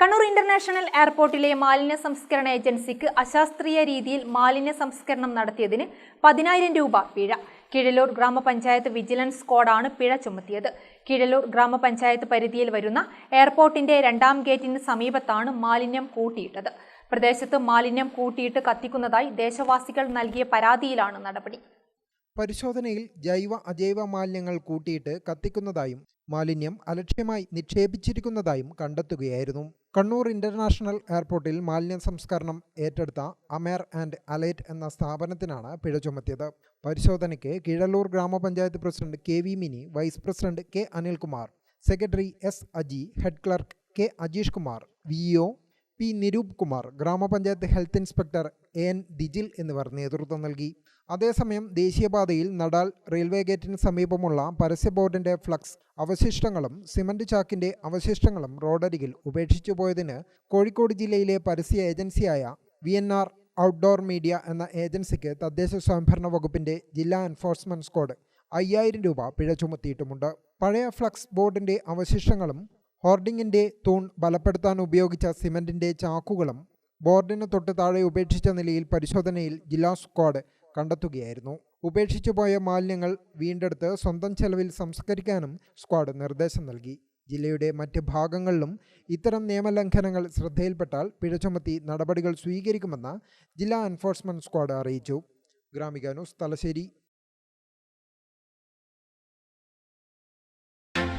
Kannur international എയർപോർട്ടിലെ മാലിന്യ സംസ്കരണ ഏജൻസിക്ക് അശാസ്ത്രീയ രീതിയിൽ മാലിന്യ സംസ്കരണം നടത്തിയതിന് പതിനായിരം രൂപ പിഴ. കിഴലൂർ ഗ്രാമപഞ്ചായത്ത് വിജിലൻസ് സ്ക്വാഡാണ് പിഴ ചുമത്തിയത്. കിഴലൂർ ഗ്രാമപഞ്ചായത്ത് പരിധിയിൽ വരുന്ന എയർപോർട്ടിന്റെ രണ്ടാം ഗേറ്റിന് സമീപത്താണ് മാലിന്യം കൂട്ടിയിട്ടത്. പ്രദേശത്ത് മാലിന്യം കൂട്ടിയിട്ട് കത്തിക്കുന്നതായി ദേശവാസികൾ നൽകിയ പരാതിയിലാണ് നടപടി. പരിശോധനയിൽ ജൈവ അജൈവ മാലിന്യങ്ങൾ കൂട്ടിയിട്ട് കത്തിക്കുന്നതായും മാലിന്യം അലക്ഷ്യമായി നിക്ഷേപിച്ചിരിക്കുന്നതായും കണ്ടെത്തുകയായിരുന്നു. കണ്ണൂർ ഇന്റർനാഷണൽ എയർപോർട്ടിൽ മാലിന്യ സംസ്കരണം ഏറ്റെടുത്ത അമേർ ആൻഡ് അലൈറ്റ് എന്ന സ്ഥാപനത്തിനാണ് പിഴ ചുമത്തിയത്. പരിശോധനയ്ക്ക് കീഴല്ലൂർ ഗ്രാമപഞ്ചായത്ത് president K V Mini vice president K Anilkumar secretary S Aji head clerk K Ajeesh Kumar V O P Niroop Kumar ഗ്രാമപഞ്ചായത്ത് ഹെൽത്ത് ഇൻസ്പെക്ടർ എൻ ദിജിൽ എന്നിവർ നേതൃത്വം നൽകി. അതേസമയം ദേശീയപാതയിൽ നടാൽ റെയിൽവേ ഗേറ്റിന് സമീപമുള്ള പരസ്യ ബോർഡിന്റെ ഫ്ലക്സ് അവശിഷ്ടങ്ങളും സിമന്റ് ചാക്കിന്റെ അവശിഷ്ടങ്ങളും റോഡരികിൽ ഉപേക്ഷിച്ചു പോയതിന് കോഴിക്കോട് ജില്ലയിലെ പരസ്യ ഏജൻസിയായ V N R outdoor media എന്ന ഏജൻസിക്ക് തദ്ദേശ സ്വയംഭരണ വകുപ്പിന്റെ ജില്ലാ എൻഫോഴ്സ്മെന്റ് സ്ക്വാഡ് അയ്യായിരം രൂപ പിഴ ചുമത്തിയിട്ടുമുണ്ട്. പഴയ ഫ്ലക്സ് ബോർഡിന്റെ അവശിഷ്ടങ്ങളും ഹോർഡിങ്ങിന്റെ തൂൺ ബലപ്പെടുത്താൻ ഉപയോഗിച്ച സിമന്റിന്റെ ചാക്കുകളും ബോർഡിന് തൊട്ട് താഴെ ഉപേക്ഷിച്ച നിലയിൽ പരിശോധനയിൽ ജില്ലാ സ്ക്വാഡ് കണ്ടെത്തുകയായിരുന്നു. ഉപേക്ഷിച്ചു പോയ മാലിന്യങ്ങൾ വീണ്ടെടുത്ത് സ്വന്തം ചെലവിൽ സംസ്കരിക്കാനും സ്ക്വാഡ് നിർദ്ദേശം നൽകി. ജില്ലയുടെ മറ്റ് ഭാഗങ്ങളിലും ഇത്തരം നിയമലംഘനങ്ങൾ ശ്രദ്ധയിൽപ്പെട്ടാൽ പിഴ ചുമത്തി നടപടികൾ സ്വീകരിക്കുമെന്ന് ജില്ലാ എൻഫോഴ്സ്മെന്റ് സ്ക്വാഡ് അറിയിച്ചു. Gramika news Thalassery.